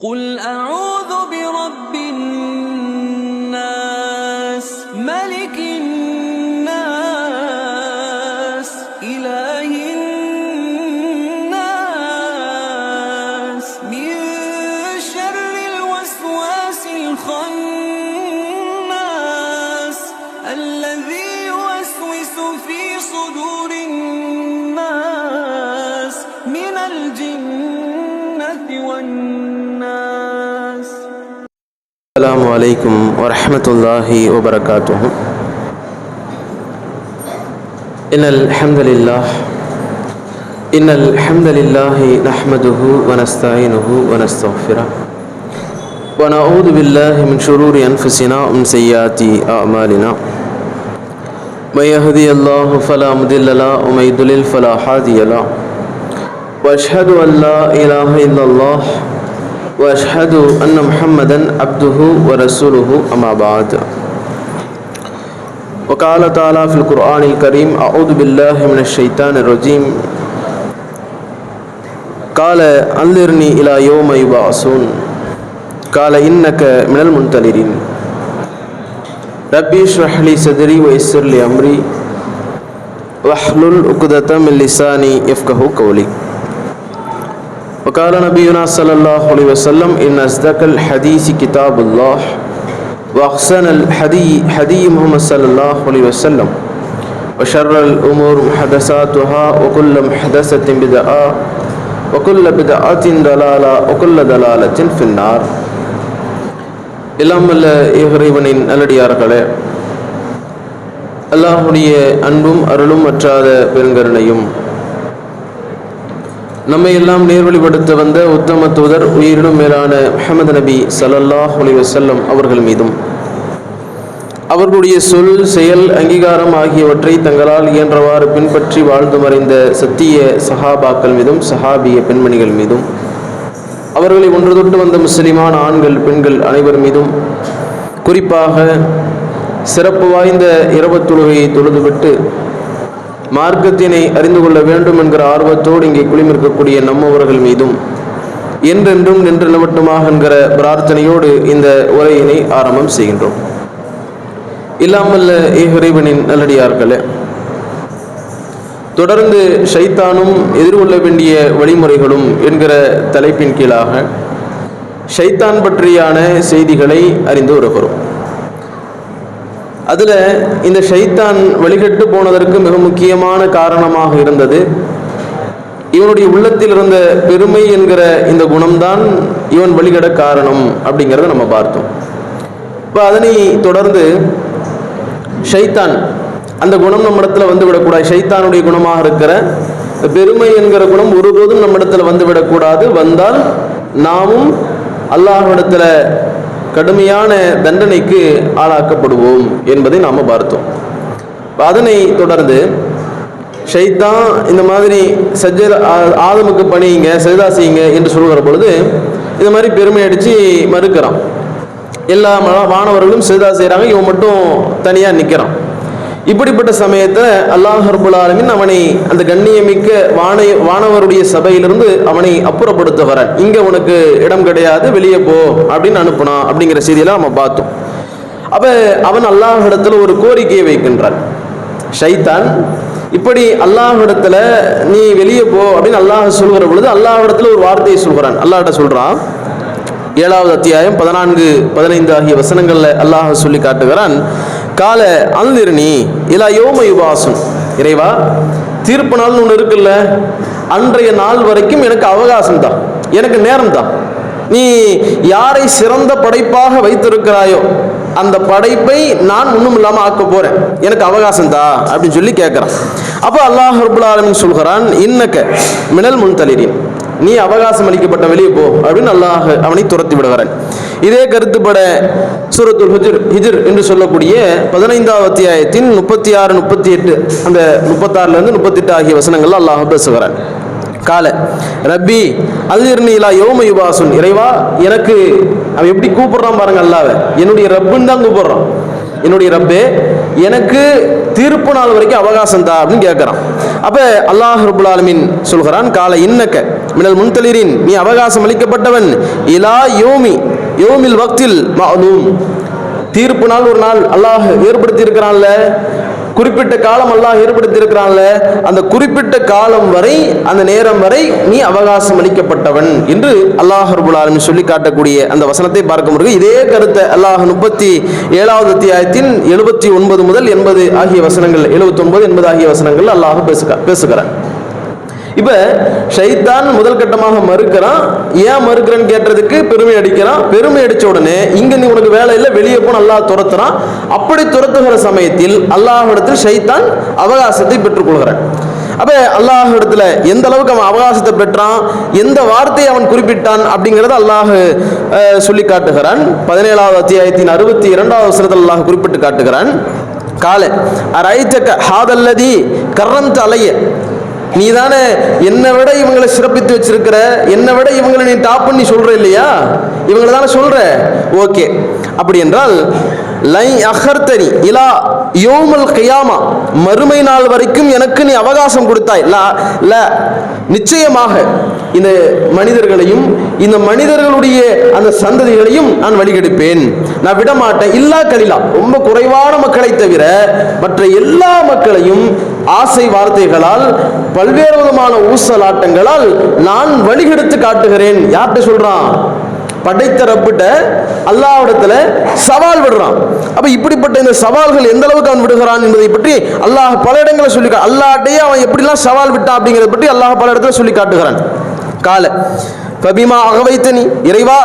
قل أعوذ برب السلام عليكم ورحمة الله وبركاته. إن الحمد لله إن الحمد لله نحمده ونستعينه ونستغفره. ونعوذ بالله من شرور أنفسنا ومن سيئات أعمالنا. من يهدي الله فلا مضل له ومن يضلل فلا هادي له. وأشهد أن لا إله إلا الله وأشهد أن محمدا عبده ورسوله أما بعد. وقال تعالى في القرآن الكريم أعوذ بالله من الشيطان الرجيم. قال انظرني إلى يوم يبعثون. قال إنك من المنتظرين. ربي اشرح لي صدري ويسر لي أمري. واحلل عقدة من لساني يفقه قولي. وقال نبينا صلى الله عليه وسلم إن أصدق الحديث كتاب الله وأحسن الحدي حدي محمد صلى الله عليه وسلم وشر الأمور محدثاتها وكل محدثة بدعة وكل بدعة ضلالة وكل ضلالة في النار இல்லாமல் இறைவனின் நல்லடியார்களே அல்லாஹுடைய அன்பும் அருளும் அற்றாத பெருங்கருணையும் நம்மை எல்லாம் நேர்வழிப்படுத்த வந்த உத்தம தூதர் உயிரினும் மேலான முகமது நபி ஸல்லல்லாஹு அலைஹி அவர்கள் மீதும். அவர்களுடைய சொல் செயல் அங்கீகாரம் ஆகியவற்றை தங்களால் இயன்றவாறு பின்பற்றி வாழ்ந்து மறைந்த சத்திய சஹாபாக்கள் மீதும் சஹாபிய பெண்மணிகள் மீதும் அவர்களை ஒன்று தொட்டு வந்த முஸ்லிமான ஆண்கள் பெண்கள் அனைவர் மீதும் குறிப்பாக சிறப்பு வாய்ந்த இரவு தொழுகையை தொழுதுவிட்டு மார்க்கத்தினை அறிந்து கொள்ள வேண்டும் என்கிற ஆர்வத்தோடு இங்கே குளிமிருக்கக்கூடிய நம்மவர்கள் மீதும் என்றென்றும் நின்று நிலவட்டுமாக என்கிற பிரார்த்தனையோடு இந்த உரையினை ஆரம்பம் செய்கின்றோம். இல்லாமல்ல ஏகரைவனின் நல்லடியார்களே தொடர்ந்து ஷைத்தானும் எதிர்கொள்ள வேண்டிய வழிமுறைகளும் என்கிற தலைப்பின் கீழாக ஷைத்தான் பற்றியான செய்திகளை அறிந்து வருகிறோம். அதில் இந்த ஷைத்தான் வழிகட்டு போனதற்கு மிக முக்கியமான காரணமாக இருந்தது. இவனுடைய உள்ளத்தில் இருந்த பெருமை என்கிற இந்த குணம்தான் இவன் வழிகட காரணம் அப்படிங்கிறத நம்ம பார்த்தோம். இப்போ அதனை தொடர்ந்து ஷைத்தான் அந்த குணம் நம்ம இடத்துல வந்து விடக்கூடாது ஷைத்தானுடைய குணமாக இருக்கிற பெருமை என்கிற குணம் ஒருபோதும் நம்ம இடத்துல வந்து விடக்கூடாது வந்தால் நாமும் அல்லாஹ்விடத்துல கடுமையான தண்டனைக்கு ஆளாக்கப்படுவோம் என்பதை நாம் பார்த்தோம். அதனை தொடர்ந்து ஷைத்தான் இந்த மாதிரி சஜ்ஜர் ஆதமுக்கு பணியுங்க சஜிதா செய்யுங்க என்று சொல்கிற பொழுது இந்த மாதிரி பெருமை அடித்து மறுக்கிறான். எல்லா மாணவர்களும் சஜிதா செய்கிறாங்க இவன் மட்டும் தனியாக நிற்கிறான் இப்படிப்பட்ட சமயத்தில் அல்லாஹ் ரபுல் ஆலமின் அவனை அந்த கண்ணியமிக்க வானை வானவருடைய சபையிலிருந்து அவனை அப்புறப்படுத்த வர. இங்கே உனக்கு இடம் கிடையாது வெளியே போ அப்படின்னு அனுப்பினான் அப்படிங்கிற செய்தியெல்லாம் நம்ம பார்த்தோம். அப்போ அவன் அல்லாஹிடத்தில் ஒரு கோரிக்கையை வைக்கின்றான். ஷைத்தான் இப்படி அல்லாஹிடத்துல நீ வெளியே போ அப்படின்னு அல்லாஹ் சொல்கிற பொழுது அல்லாஹிடத்துல ஒரு வார்த்தையை சொல்கிறான். அல்லாஹிட்ட சொல்கிறான் ஏழாவது அத்தியாயம் பதினான்கு பதினைந்து ஆகிய வசனங்களில் அல்லாஹ் சொல்லி காட்டுகிறான். கால அந்திரணி இலா யோம யுபாசன். இறைவா தீர்ப்பு நாள்னு ஒன்று இருக்குல்ல அன்றைய நாள் வரைக்கும் எனக்கு அவகாசம் தான் எனக்கு நேரம் தான் நீ யாரை சிறந்த படைப்பாக வைத்திருக்கிறாயோ அந்த படைப்பை நான் ஒன்றும் இல்லாமல் ஆக்க போகிறேன் எனக்கு அவகாசம் தா அப்படின்னு சொல்லி கேட்குறான் அப்போ அல்லாஹ் ரபுல் சொல்கிறான் இன்னக்க மினல் முன்தளிரின் நீ அவகாசம் அளிக்கப்பட்ட வெளியே போ அப்படின்னு அல்லாஹ் அவனை துரத்தி விடுகிறான். இதே கருத்துப்பட சூரத்துல் ஹிஜர் ஹிஜிர் என்று சொல்லக்கூடிய பதினைந்தாவது அத்தியாயத்தின் முப்பத்தி ஆறு முப்பத்தி எட்டு அந்த முப்பத்தாறுலேருந்து முப்பத்தெட்டு ஆகிய வசனங்கள் அல்லாஹ் பேசுகிறான். கால ரப்பி அல்லிர்னீலா யோம யுபாசுன். இறைவா எனக்கு அவன் எப்படி கூப்பிடுறான் பாருங்க அல்லாவ என்னுடைய ரப்புன்னு தான் கூப்பிடுறான். என்னுடைய ரப்பே எனக்கு தீர்ப்பு நாள் வரைக்கும் அவகாசம் தா அப்படின்னு கேட்குறான் அப்ப அல்லாஹ் ரபுல் சொல்கிறான் கால இன்னக்க மினல் முன்தளிரின் நீ அவகாசம் அளிக்கப்பட்டவன் இலா யோமி யோமில் வக்தில் மஅலூம். தீர்ப்பு நாள் ஒரு நாள் அல்லாஹ் ஏற்படுத்தி இருக்கிறான்ல குறிப்பிட்ட காலம் அல்லாஹ் ஏற்படுத்தி இருக்கிறான்ல அந்த குறிப்பிட்ட காலம் வரை அந்த நேரம் வரை நீ அவகாசம் அளிக்கப்பட்டவன் என்று அல்லாஹ் ரபுல் ஆலமீன் சொல்லி காட்டக்கூடிய அந்த வசனத்தை பார்க்க முடியும் இதே கருத்தை அல்லாஹ் முப்பத்தி ஏழாவது அத்தியாயத்தின் எழுபத்தி ஒன்பது முதல் எண்பது ஆகிய வசனங்கள் எழுபத்தி ஒன்பது எண்பது ஆகிய வசனங்கள் அல்லாஹ் பேசுக பேசுகிறான். இப்ப ஷைத்தான் முதல் கட்டமாக மறுக்கிறான். ஏன் மறுக்கிறேன்னு கேட்டதுக்கு பெருமை அடிக்கிறான். பெருமை அடிச்ச உடனே இங்க நீ உனக்கு வேலை இல்லை வெளியே போன அல்லாஹ் துரத்துறான். அப்படி துரத்துகிற சமயத்தில் அல்லாஹிடத்தில் ஷைத்தான் அவகாசத்தை பெற்றுக்கொள்கிறான். அப்ப அல்லாஹ் இடத்துல எந்த அளவுக்கு அவன் அவகாசத்தை பெற்றான் எந்த வார்த்தையை அவன் குறிப்பிட்டான் அப்படிங்கறத அல்லாஹ் சொல்லி காட்டுகிறான். பதினேழாவது அத்தியாயத்தின் அறுபத்தி இரண்டாவது வசனத்தில் அல்லாஹ் குறிப்பிட்டு காட்டுகிறான். கால அரைத்த ஹாதல்லதி கர்ரந்த அலைய நீ தானே என்னை விட இவங்களை சிறப்பித்து வச்சிருக்கிற என்னை விட இவங்களை நீ டாப் பண்ணி சொல்ற இல்லையா? இவங்களை தானே சொல்ற? ஓகே அப்படி என்றால் லை அஹர்த்தனி இலா யோமல் கியாமா. மறுமை நாள் வரைக்கும் எனக்கு நீ அவகாசம் கொடுத்தாய். லா ல நிச்சயமாக இந்த மனிதர்களையும் இந்த மனிதர்களுடைய அந்த சந்ததிகளையும் நான் வழிகெடுப்பேன். நான் விடமாட்டேன். இல்லா கலிலா. ரொம்ப குறைவான மக்களை தவிர மற்ற எல்லா மக்களையும் ஆசை வார்த்தைகளால் பல்வேறு விதமான ஊசலாட்டங்களால் நான் வழிகெடுத்து காட்டுகிறேன். யார்கிட்ட சொல்றான்? படைத்த ரப்பிட்ட அல்லாஹ்விடத்துல சவால் விடுறான். அப்ப இப்படிப்பட்ட இந்த சவால்கள் எந்த அளவுக்கு அவன் விடுகிறான் என்பதை பற்றி அல்லாஹ் பல இடங்களை சொல்லி அல்லாட்டையே அவன் எப்படிலாம் சவால் விட்டான் அப்படிங்கிறத பற்றி அல்லாஹ் பல இடத்துல சொல்லி காட்டுகிறான். கால பபிமா அகவைத்தனி இறைவா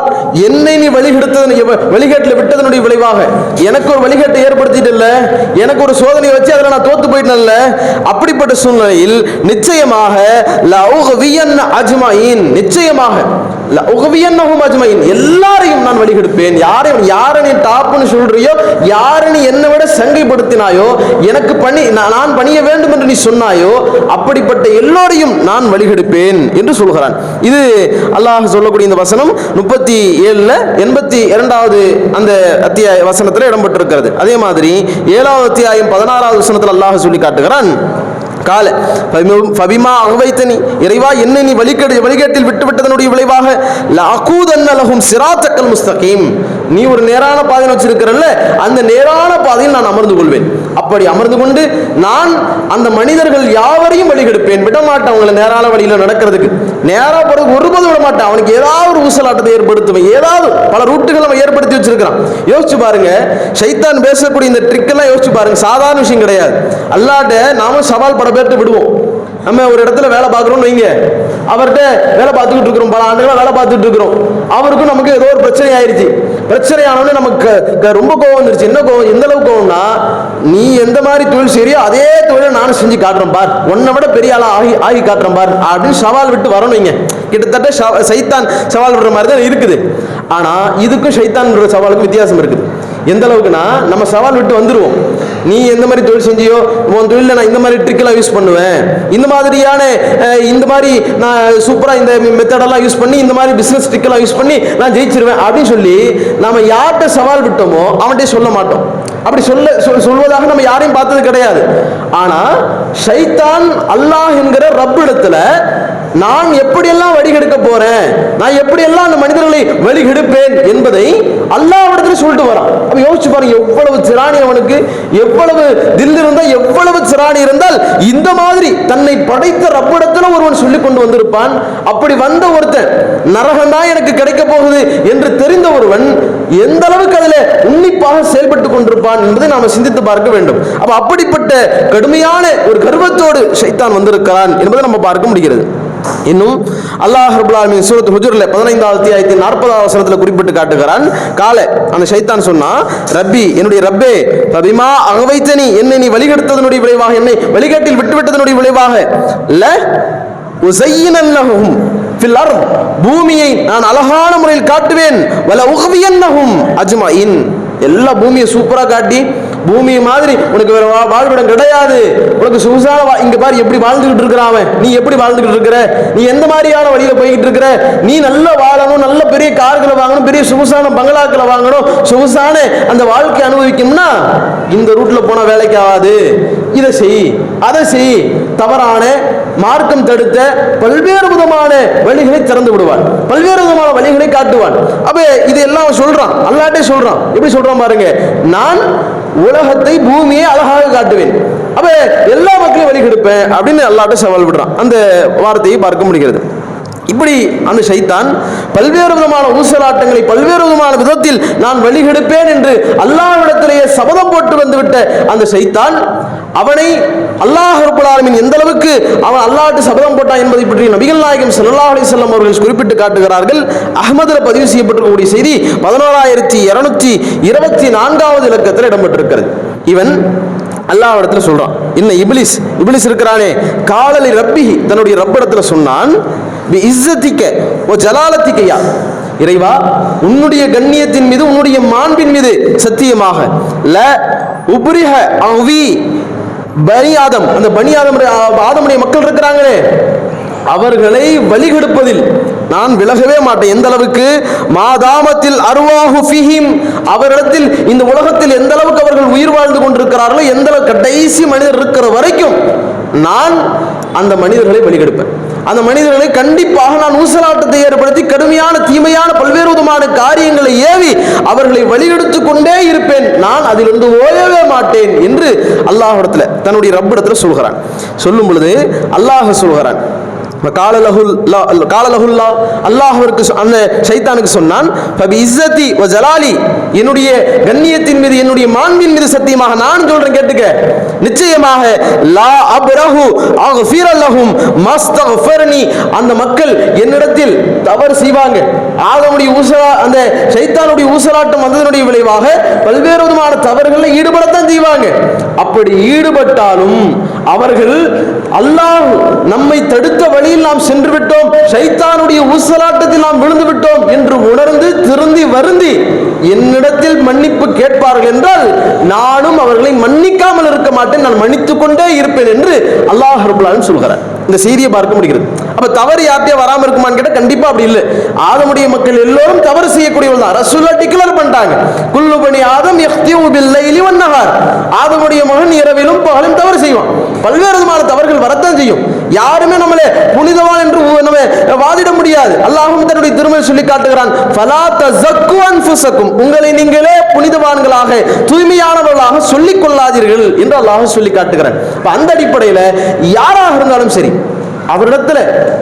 என்னை நீ வழிகெடுத்ததன் வழிகேட்டில் விட்டதனுடைய விளைவாக எனக்கு ஒரு வழிகேட்டை ஏற்படுத்திட்டல்ல எனக்கு ஒரு சோதனையை வச்சு அதில் நான் தோத்து போயிட்டேன்ல அப்படிப்பட்ட சூழ்நிலையில் நிச்சயமாக லௌகவியன் அஜ்மாயின் நிச்சயமாக எல்லாரையும் நான் வழிகெடுப்பேன். யாரையும் யாரை நீ டாப்னு சொல்றியோ யாரை நீ என்னை விட சங்கைப்படுத்தினாயோ எனக்கு பணி நான் நான் பணிய வேண்டும் என்று நீ சொன்னாயோ அப்படிப்பட்ட எல்லோரையும் நான் வழிகெடுப்பேன் என்று சொல்கிறான். இது அல்லாஹ் சொல்லக்கூடிய இந்த வசனம் முப்பத்தி ஏழுல எண்பத்தி இரண்டாவது அந்த அத்தியாய வசனத்தில் இடம்பெற்றிருக்கிறது. அதே மாதிரி ஏழாவது அத்தியாயம் பதினாறாவது வசனத்தில் அல்லாஹ் சொல்லி காட்டுகிறான் கால ஃபபிமா அகவைத்தனி. இறைவா என்ன நீ வழிகேடு வழிகேட்டில் விட்டுவிட்டதனுடைய விளைவாக லாகூதன்னலகும் சிராத்தக்கல் முஸ்தகீம். நீ ஒரு நேரான பாதையில் வச்சிருக்கிறல்ல அந்த நேரான பாதையில் நான் அமர்ந்து கொள்வேன். அப்படி அமர்ந்து கொண்டு நான் அந்த மனிதர்கள் யாவரையும் வழிகெடுப்பேன். விட மாட்டேன் அவங்களை நேரான வழியில் நடக்கிறதுக்கு. நேராக போறதுக்கு ஒருபோதும் விட மாட்டேன். அவனுக்கு ஏதாவது ஒரு ஊசலாட்டத்தை ஏற்படுத்துவேன். ஏதாவது பல ரூட்டுகளை அவன் ஏற்படுத்தி வச்சிருக்கிறான். யோசிச்சு பாருங்க. ஷைத்தான் பேசக்கூடிய இந்த ட்ரிக்கெல்லாம் யோசிச்சு பாருங்க. சாதாரண விஷயம் கிடையாது. அல்லாட்ட நாம சவால் பட பேர்ட்டு விடுவோம். நம்ம ஒரு இடத்துல வேலை பார்க்குறோம்னு வைங்க. அவர்கிட்ட வேலை பார்த்துக்கிட்டு இருக்கிறோம். பல ஆண்டுகளாக வேலை பார்த்துட்டு இருக்கிறோம். அவருக்கும் நமக்கு ஏதோ ஒரு பிரச்சனை ஆயிடுச்சு பிரச்சனை நமக்கு க- ரொம்ப கோவம் வந்துருச்சு. என்ன கோவம்? எந்த அளவுக்கு கோவம்னா நீ எந்த மாதிரி தொழில் செய்யோ அதே தொழிலை நானும் செஞ்சு காட்டுறேன் பார். உன்னை விட பெரிய ஆளா ஆகி ஆகி காட்டுறேன் பார். அப்படின்னு சவால் விட்டு வரணும் இங்க கிட்டத்தட்ட சைத்தான் சவால் விடுற மாதிரி தான் இருக்குது. ஆனா இதுக்கும் சைத்தான் சவாலுக்கும் வித்தியாசம் இருக்குது. எந்த அளவுக்குன்னா நம்ம சவால் விட்டு வந்துருவோம். நீ எந்த மாதிரி தொழில் செஞ்சியோ உன் தொழிலில் நான் இந்த மாதிரி ட்ரிக்கெல்லாம் யூஸ் பண்ணுவேன். இந்த மாதிரியான இந்த மாதிரி நான் சூப்பராக இந்த மெத்தடெல்லாம் யூஸ் பண்ணி இந்த மாதிரி பிஸ்னஸ் ட்ரிக்கெல்லாம் யூஸ் பண்ணி நான் ஜெயிச்சிருவேன் அப்படின்னு சொல்லி நம்ம யார்கிட்ட சவால் விட்டோமோ அவன்கிட்ட சொல்ல மாட்டோம். அப்படி சொல்ல சொல்- சொல்வதாக நம்ம யாரையும் பார்த்தது கிடையாது. ஆனால் ஷைத்தான் அல்லாஹ் என்கிற ரப்பிடத்தில் நான் எப்படியெல்லாம் வழிகெடுக்க போறேன்? நான் எப்படியெல்லாம் அந்த மனிதர்களை வழிகெடுப்பேன் என்பதை அல்லாவிடத்துல சொல்லிட்டு வரான். அப்ப யோசிச்சு பாருங்க எவ்வளவு சிராணி அவனுக்கு எவ்வளவு தில் இருந்தால் எவ்வளவு சிராணி இருந்தால் இந்த மாதிரி தன்னை படைத்த ரப்பிடத்துல ஒருவன் சொல்லி கொண்டு வந்திருப்பான். அப்படி வந்த ஒருத்தன் நரகம் எனக்கு கிடைக்க போகுது என்று தெரிந்த ஒருவன் எந்த அளவுக்கு அதில் உன்னிப்பாக செயல்பட்டு கொண்டிருப்பான் என்பதை நாம சிந்தித்து பார்க்க வேண்டும். அப்ப அப்படிப்பட்ட கடுமையான ஒரு கர்வத்தோடு ஷைத்தான் வந்திருக்கிறான் என்பதை நம்ம பார்க்க முடிகிறது. இன்னும் அல்லாஹ் ரபுல் சூரத் ஹுஜூர்ல பதினைந்தாவது அத்தியாயத்தின் நாற்பதாவது வசனத்தில் குறிப்பிட்டு காட்டுகிறான். காலை அந்த ஷைத்தான் சொன்னா ரப்பி என்னுடைய ரப்பே ரபிமா அகவைத்தனி என்னை நீ வழிகெடுத்ததனுடைய விளைவாக என்னை வழிகாட்டில் விட்டுவிட்டதனுடைய விளைவாக இல்ல உசையினல்லகும் ஃபில் பூமியை நான் அழகான முறையில் காட்டுவேன் வல உகவியன்னகும் அஜ்மாயின். எல்லா பூமியை சூப்பரா காட்டி பூமி மாதிரி உனக்கு வேற வா- வாழ்விடம் கிடையாது. உனக்கு சொகுசான வா- இங்க பாரு எப்படி வாழ்ந்துகிட்டு இருக்கிறான் நீ எப்படி வாழ்ந்துகிட்டு இருக்கிற? நீ எந்த மாதிரியான வழியில போய்கிட்டு இருக்கிற? நீ நல்ல வாழணும் நல்ல பெரிய கார்களை வாங்கணும் பெரிய சொகுசான பங்களாக்களை வாங்கணும் சொகுசான அந்த வாழ்க்கை அனுபவிக்கும்னா இந்த ரூட்ல போன வேலைக்கு ஆகாது. இதை செய். அதை செய். தவறான மார்க்கம் தடுத்த பல்வேறு விதமான வழிகளை திறந்து விடுவான். பல்வேறு விதமான வழிகளை காட்டுவான். அப்ப இது எல்லாம் அவன் சொல்றான். அல்லாட்டே சொல்றான். எப்படி சொல்றான் பாருங்க? நான் உலகத்தை பூமியை அழகாக காட்டுவேன். அப்ப எல்லா மக்களையும் வழி கெடுப்பேன் அப்படின்னு அல்லாட்ட சவால் விடுறான். அந்த வார்த்தையை பார்க்க முடிகிறது. இப்படி அந்த ஷைத்தான் பல்வேறு விதமான ஊசலாட்டங்களை பல்வேறு விதமான விதத்தில் நான் வழிகெடுப்பேன் என்று அல்லாஹ்விடத்திலேயே சபதம் போட்டு வந்துவிட்ட அந்த ஷைத்தான் அவனை அல்லாஹ் ரப்பல் எந்த அளவுக்கு அவன் அல்லாட்டு சபதம் போட்டான் என்பதை பற்றி நபிகள் நாயகம் ஸல்லல்லாஹு அலி செல்லம் அவர்கள் குறிப்பிட்டு காட்டுகிறார்கள். அகமதுல பதிவு செய்யப்பட்டிருக்கக்கூடிய செய்தி பதினோராயிரத்தி இருநூத்தி இருபத்தி நான்காவது இலக்கத்தில் இடம்பெற்றிருக்கிறது. இவன் அல்லாஹ்விடத்துல சொல்றான் என்ன இபிலிஸ் இபிலிஸ் இருக்கிறானே காலலி ரப்பி தன்னுடைய ரப்பிடத்துல சொன்னான் இஸ்ஸத்திக்க ஓ ஜலாலத்திக்கையா? இறைவா உன்னுடைய கண்ணியத்தின் மீது உன்னுடைய மாண்பின் மீது சத்தியமாக ல உபரிஹ அவி பனியாதம் அந்த பனியாதம் ஆதமுடைய மக்கள் இருக்கிறாங்களே. அவர்களை வழிகெடுப்பதில் நான் விலகவே மாட்டேன். எந்த அளவுக்கு? மாதாமத்தில் அருவாஹு ஃபிஹிம். அவரிடத்தில் இந்த உலகத்தில் எந்த அளவுக்கு அவர்கள் உயிர் வாழ்ந்து கொண்டிருக்கிறார்களோ எந்த அளவுக்கு கடைசி மனிதர் இருக்கிற வரைக்கும் நான் அந்த மனிதர்களை வழிகெடுப்பேன் அந்த மனிதர்களை கண்டிப்பாக நான் ஊசலாட்டத்தை ஏற்படுத்தி கடுமையான தீமையான பல்வேறு விதமான காரியங்களை ஏவி அவர்களை வழிகெடுத்து கொண்டே இருப்பேன். நான் அதிலிருந்து ஓயவே மாட்டேன் என்று அல்லாஹ்விடத்துல தன்னுடைய ரப்பிடத்தில் சொல்கிறான். சொல்லும் பொழுது அல்லாஹ் சொல்கிறான். காலலகுல்லா அல்லாஹருக்கு அந்த சைத்தானுக்கு சொன்னான் இஸ்ஸத்தி வ ஜலாலி என்னுடைய கண்ணியத்தின் மீது என்னுடைய மாண்பின் மீது சத்தியமாக நான் சொல்றேன் கேட்டுக்க. நிச்சயமாக லா அப்ரஹு அக்ஃபிர லஹும் மஸ்தக்ஃபர்னி அந்த மக்கள் என்னிடத்தில் தவறு செய்வாங்க. ஆதமுடைய ஊசலா அந்த சைத்தானுடைய ஊசலாட்டம் வந்ததனுடைய விளைவாக பல்வேறு விதமான தவறுகளில் ஈடுபடத்தான் செய்வாங்க. அப்படி ஈடுபட்டாலும் அவர்கள் அல்லாஹ் நம்மை தடுத்த வழியில் நாம் சென்று விட்டோம் சைத்தானுடைய ஊசலாட்டத்தில் நாம் விழுந்து விட்டோம் என்று உணர்ந்து திருந்தி வருந்தி என்னிடத்தில் மன்னிப்பு கேட்பார்கள் என்றால் நானும் அவர்களை மன்னிக்காமல் இருக்க மாட்டேன் நான் மன்னித்துக் கொண்டே இருப்பேன் என்று அல்லாஹ் ரபுல்லாலும் சொல்கிறார். இந்த செய்தியை பார்க்க முடிகிறது. அப்ப தவறு யார்கிட்டயே வராம இருக்குமான்னு கேட்டா கண்டிப்பா அப்படி இல்லை. ஆதமுடைய மக்கள் எல்லோரும் தவறு செய்யக்கூடியவர்கள் தான். ரசூல்லா டிக்ளேர் பண்ணிட்டாங்க. குல்லு பணி ஆதம் யஹ்தியு பில்லைலி ஆதமுடைய மகன் இரவிலும் பகலும் தவறு செய்வான். பல்வேறு விதமான தவறுகள் வரத்தான் செய்யும். யாருமே நம்மளே புனிதவான் என்று நம்ம வாதிட முடியாது. அல்லாஹும் தன்னுடைய திருமணம் சொல்லி காட்டுகிறான் ஃபலா ஜக்கு அன்புசக்கும் உங்களை நீங்களே புனிதவான்களாக தூய்மையானவர்களாக சொல்லிக் கொள்ளாதீர்கள் என்று அல்லாஹ் சொல்லி காட்டுகிறேன். அந்த அடிப்படையில யாராக இருந்தாலும் சரி அவரிடத்துல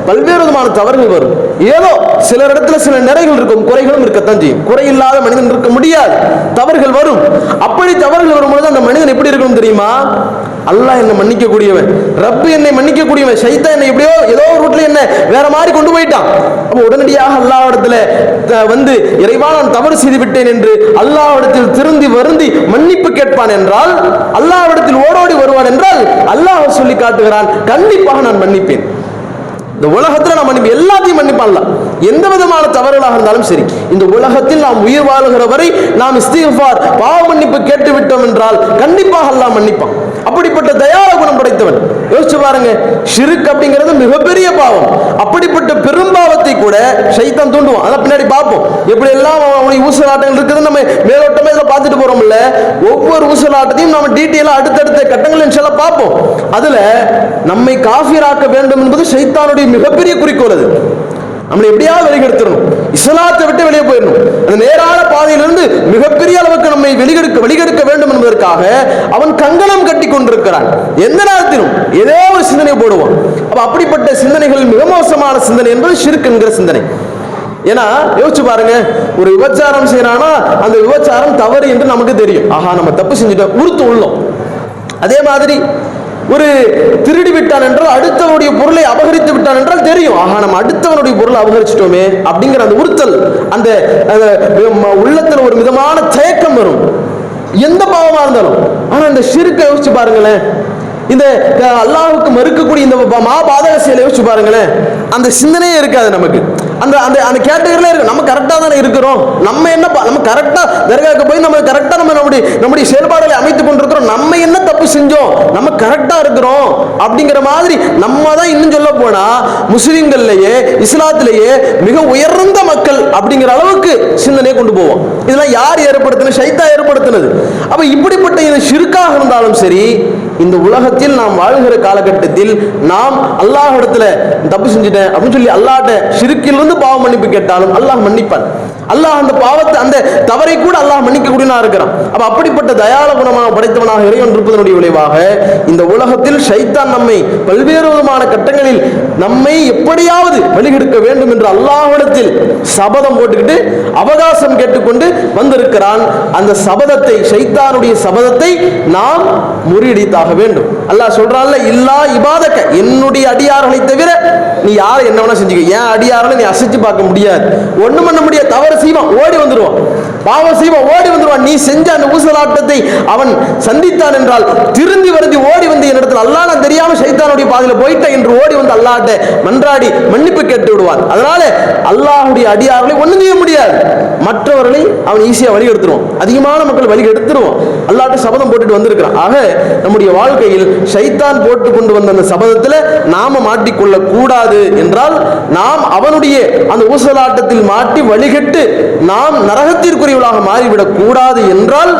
பல்வேறு விதமான தவறுகள் வரும். ஏதோ சில இடத்துல சில நிறைகள் இருக்கும் குறைகளும் இருக்கத்தான் செய்யும். குறை இல்லாத மனிதன் இருக்க முடியாது. தவறுகள் வரும். அப்படி தவறுகள் வரும்பொழுது அந்த மனிதன் எப்படி இருக்கணும் தெரியுமா? அல்லாஹ் என்னை மன்னிக்க கூடியவன் ரப்பு என்னை மன்னிக்க கூடியவன் சைத்தா என்னை எப்படியோ ஏதோ ஒரு ரூட்ல என்ன வேற மாதிரி கொண்டு போயிட்டான். அப்ப உடனடியாக அல்லாஹ் இடத்துல வந்து இறைவா நான் தவறு செய்து விட்டேன் என்று அல்லாஹ் இடத்தில் திருந்தி வருந்தி மன்னிப்பு கேட்பான் என்றால் அல்லாஹ் இடத்தில் ஓடோடி வருவான் என்றால் அல்லாஹ் சொல்லி காட்டுகிறான் கண்டிப்பாக நான் மன்னிப்பேன். இந்த உலகத்துல நான் மன்னிப்பு எல்லாத்தையும் மன்னிப்பான்ல. எந்த விதமான தவறுகளாக இருந்தாலும் சரி இந்த உலகத்தில் நாம் உயிர் வாழுகிற வரை நாம் இஸ்திஃபார் பாவ மன்னிப்பு கேட்டு விட்டோம் என்றால் கண்டிப்பாக அல்லாஹ் மன்னிப்பான். அப்படிப்பட்ட தயார குணம் படைத்தவன். யோசிச்சு பாருங்க ஷிருக் அப்படிங்கிறது மிகப்பெரிய பாவம். அப்படிப்பட்ட பெரும்பாவத்தை கூட சைத்தான் தூண்டுவான். அதை பின்னாடி பார்ப்போம். எப்படி எல்லாம் அவனுக்கு ஊசலாட்டங்கள் இருக்குது நம்ம மேலோட்டமே இதில் பார்த்துட்டு போறோம்ல ஒவ்வொரு ஊசலாட்டத்தையும் நம்ம டீட்டெயிலாக அடுத்தடுத்த கட்டங்கள் சொல்ல பார்ப்போம். அதுல நம்மை காஃபிராக்க வேண்டும் என்பது சைத்தானுடைய மிகப்பெரிய குறிக்கோள் அது. நம்மளை எப்படியாவது வெளிகெடுத்துடணும் இஸ்லாத்தை விட்டு வெளியே போயிடணும். அந்த நேரான பாதையிலிருந்து மிகப்பெரிய அளவுக்கு நம்மை வெளிகெடுக்க வெளிகெடுக்க வேண்டும் என்பதற்காக அவன் கங்கணம் கட்டி கொண்டிருக்கிறான். எந்த நேரத்திலும் ஏதோ ஒரு சிந்தனை போடுவான். அப்ப அப்படிப்பட்ட சிந்தனைகள் மிக மோசமான சிந்தனை என்பது ஷிர்க் என்கிற சிந்தனை. ஏன்னா யோசிச்சு பாருங்க ஒரு விபச்சாரம் செய்யறானா அந்த விபச்சாரம் தவறு என்று நமக்கு தெரியும். ஆஹா நம்ம தப்பு செஞ்சுட்டோம் உறுத்து உள்ளோம். அதே மாதிரி ஒரு திருடி விட்டான் என்றால் அடுத்தவனுடைய பொருளை அபகரித்து விட்டான் என்றால் தெரியும். ஆஹா நம்ம அடுத்தவனுடைய பொருளை அபகரிச்சிட்டோமே அப்படிங்கிற அந்த உறுத்தல் அந்த உள்ளத்தில் ம- ஒரு விதமான தயக்கம் வரும். எந்த பாவமா இருந்தாலும். ஆனா இந்த ஷிருக்கை யோசிச்சு பாருங்களேன். இந்த அல்லாஹுக்கு மறுக்கக்கூடிய இந்த மா பாதக செயலை யோசிச்சு பாருங்களேன். அந்த சிந்தனையே இருக்காது நமக்கு. அந்த அந்த அந்த கேட்டகரியில் இருக்கு. நம்ம கரெக்டாக தானே இருக்கிறோம். நம்ம என்ன நம்ம கரெக்டாக தர்காவுக்கு போய் நம்ம கரெக்டாக நம்ம நம்முடைய நம்முடைய செயல்பாடுகளை அமைத்து கொண்டிருக்கிறோம். நம்ம என்ன தப்பு செஞ்சோம்? நம்ம கரெக்டாக இருக்கிறோம். அப்படிங்கிற மாதிரி நம்ம தான் இன்னும் சொல்ல போனால் முஸ்லிம்கள்லயே இஸ்லாத்திலேயே மிக உயர்ந்த மக்கள் அப்படிங்கிற அளவுக்கு சிந்தனையை கொண்டு போவோம். இதெல்லாம் யார் ஏற்படுத்தின? ஷைத்தா ஏற்படுத்தினது. அப்போ இப்படிப்பட்ட இந்த சிறுக்காக இருந்தாலும் சரி இந்த உலகத்தில் நாம் வாழ்கிற காலகட்டத்தில் நாம் அல்லாஹ் இடத்துல தப்பு செஞ்சுட்டேன் அப்படின்னு சொல்லி அல்லாஹ்ட்ட வந்து பாவ மன்னிப்பு கேட்டாலும் அல்லாஹ் மன்னிப்பான். அல்லாஹ் அந்த பாவத்தை அந்த தவறை கூட அல்லாஹ் மன்னிக்க கூடியனா இருக்கிறான். அப்ப அப்படிப்பட்ட தயால குணமாக படைத்தவனாக இறைவன் இருப்பதனுடைய விளைவாக இந்த உலகத்தில் ஷைத்தான் நம்மை பல்வேறு விதமான கட்டங்களில் நம்மை எப்படியாவது வழிகெடுக்க வேண்டும் என்று அல்லாஹிடத்தில் சபதம் போட்டுக்கிட்டு அவகாசம் கேட்டுக்கொண்டு வந்திருக்கிறான். அந்த சபதத்தை ஷைத்தானுடைய சபதத்தை நாம் முறியடித்தாக வேண்டும். அல்லாஹ் சொல்றான்ல இல்லா இபாதக்க என்னுடைய அடியார்களை தவிர நீ யாரை என்ன வேணா செஞ்சுக்க. ஏன் அடியாரனை நீ அசைச்சு பார்க்க முடியாது. ஒண்ணும் பண்ண முடியாது. தவறு செய்வான். ஓடி வந்துடுவான் பாவம் செய்வான் ஓடி வந்துடுவான் நீ செஞ்ச அந்த ஊசலாட்டத்தை அவன் சந்தித்தான் என்றால் திருந்தி வருந்தி ஓடி வந்து என்னிடத்தில் அல்லா நான் தெரியாமல் சைத்தானுடைய பாதையில் போயிட்டேன் என்று ஓடி வந்து அல்லாட்ட மன்றாடி மன்னிப்பு கேட்டு விடுவான். அதனால அல்லாஹுடைய அடியார்களை ஒன்றும் செய்ய முடியாது. மற்றவர்களை அவன் ஈஸியாக வழி எடுத்துருவான் அதிகமான மக்கள் வழி எடுத்துருவான் அல்லாட்ட சபதம் போட்டுட்டு வந்திருக்கிறான். ஆக நம்முடைய வாழ்க்கையில் சைத்தான் போட்டு கொண்டு வந்த அந்த சபதத்தில் நாம மாட்டிக்கொள்ள கூடாது என்றால் நாம் அவனுடைய அந்த ஊசலாட்டத்தில் மாட்டி வழிகட்டு நாம் நரகத்திற்குரிய நரகத்திற்குரியவளாக மாறிவிடக் கூடாது என்றால்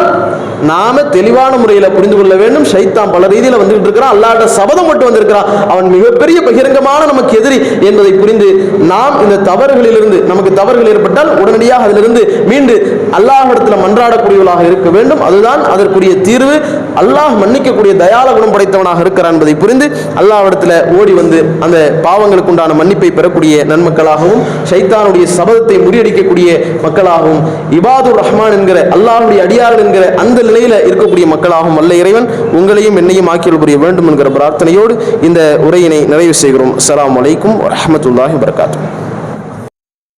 நாம தெளிவான முறையில் புரிந்து கொள்ள வேண்டும். ஷைத்தான் பல ரீதியில் வந்துகிட்டு இருக்கிறான். அல்லாட சபதம் மட்டும் வந்திருக்கிறான். அவன் மிகப்பெரிய பகிரங்கமான நமக்கு எதிரி என்பதை புரிந்து நாம் இந்த தவறுகளிலிருந்து நமக்கு தவறுகள் ஏற்பட்டால் உடனடியாக அதிலிருந்து மீண்டு அல்லாஹிடத்தில் மன்றாடக்கூடியவளாக இருக்க வேண்டும். அதுதான் அதற்குரிய தீர்வு. அல்லாஹ் மன்னிக்கக்கூடிய தயால குணம் படைத்தவனாக இருக்கிறான் என்பதை புரிந்து அல்லாஹிடத்தில் ஓடி வந்து அந்த பாவங்களுக்கு உண்டான மன்னிப்பை பெறக்கூடிய நன்மக்களாகவும் ஷைத்தானுடைய சபதத்தை முறியடிக்கக்கூடிய மக்களாகவும் இபாதுர் ரஹ்மான் என்கிற அல்லாஹுடைய அடியார்கள் என்கிற அந்த நிலையில் இருக்கக்கூடிய மக்களாகவும் வல்ல இறைவன் உங்களையும் என்னையும் ஆக்கியல் புரிய வேண்டும் என்கிற பிரார்த்தனையோடு இந்த உரையினை நிறைவு செய்கிறோம். அஸ்ஸலாமு வலைக்கும் வரமத்துல்லாஹி வபரகாத்துஹு.